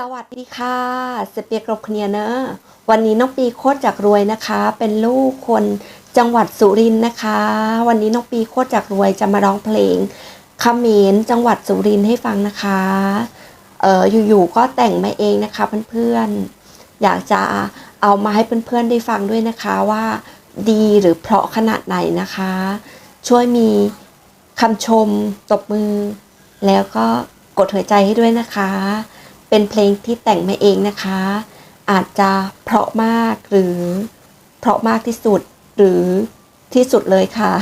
สวัสดีค่ะ สเปียกรบเคเนียเนอะวันนี้น้องปีโคตรจากรวยนะคะ เป็นลูกคนจังหวัดสุรินทร์นะคะ วันนี้น้องปีโคตรจากรวยจะมาร้องเพลงเขมรจังหวัดสุรินทร์ให้ฟังนะคะ เอออยู่ๆก็แต่งมาเองนะคะเพื่อนๆ อยากจะเอามาให้เพื่อนๆได้ฟังด้วยนะคะว่าดีหรือเพราะขนาดไหนนะคะ ช่วยมีคำชมตบมือ แล้วก็กดหัวใจให้ด้วยนะคะ เป็นเพลงที่แต่งมาเองนะคะ อาจจะเพราะมากหรือเพราะมากที่สุดหรือที่สุดเลยค่ะ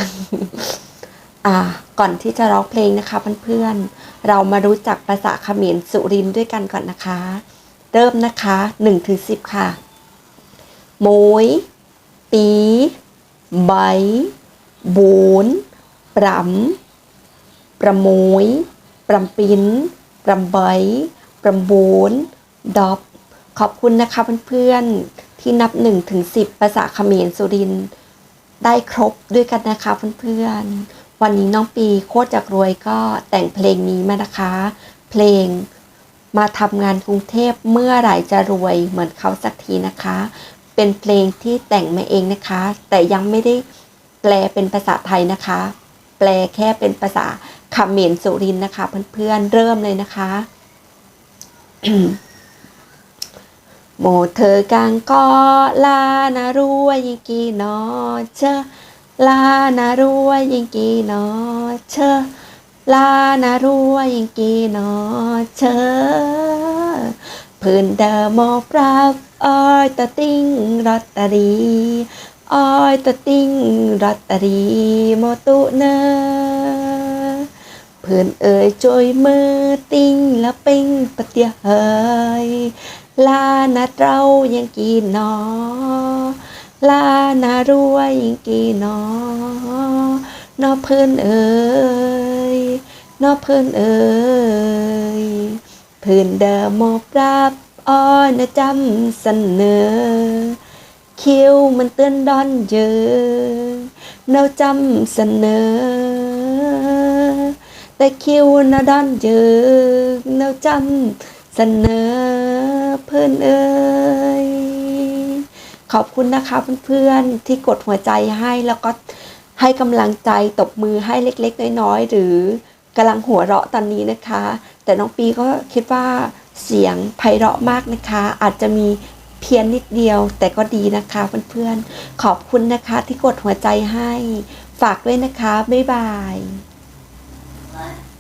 อ่าก่อนที่จะร้องเพลงนะคะเพื่อนๆเรามารู้จักภาษาเขมรสุรินด้วยกันก่อนนะคะ เริ่มนะคะ1ถึง10 ค่ะโมยปีใบบูนปรำประโมยปรำปิ้นปรำใบ ปรำบูนดอบ ขอบคุณนะคะเพื่อนๆ ที่นับ1ถึง10 ภาษาเขมรสุรินได้ครบด้วยกันนะคะเพื่อนๆ วันนี้น้องปีโคตรจากรวยก็แต่งเพลงนี้มานะคะ เพลงมาทำงานกรุงเทพเมื่อไหร่จะรวยเหมือนเขาสักทีนะคะ เป็นเพลงที่แต่งมาเองนะคะ แต่ยังไม่ได้แปลเป็นภาษาไทยนะคะ แปลแค่เป็นภาษาเขมรสุรินนะคะ เพื่อนๆเริ่มเลยนะคะ โมเธอกางก็ลานารัวยิงกีนอเชอลานารัวยิงกีนอเชอลานารัวยิงกีนอเชอพื้นเดอมอปรักอ้อยตะติ้งรัตตรีอ้อยตะติ้งรัตตรีโมตุเนอ เพื่อนเอ่ยจอยมือติ้งและปิ้งปะเตียเฮยลานาเรายังกี่นอ ลานารัวยังกี่นอนอเพื่อนเอ่ยนอเพื่อนเอ่ยเพื่อนเดอมอบรับอ้อนะจำเสนอคิวมันเตือนดอนเยอะเนาจำเสนอ แต่คิวนะดอนเยอะเนาจำเสนอเพื่อนเอ่ยขอบคุณนะคะเพื่อนๆที่กดหัวใจให้แล้วก็ให้กำลังใจตบมือให้เล็กๆ น้อยๆ หรือกำลังหัวเราะตอนนี้นะคะ แต่น้องปีก็คิดว่าเสียงไพเราะมากนะคะ อาจจะมีเพี้ยนนิดเดียวแต่ก็ดีนะคะเพื่อนๆขอบคุณนะคะที่กดหัวใจให้ ฝากด้วยนะคะ บ๊ายบาย What?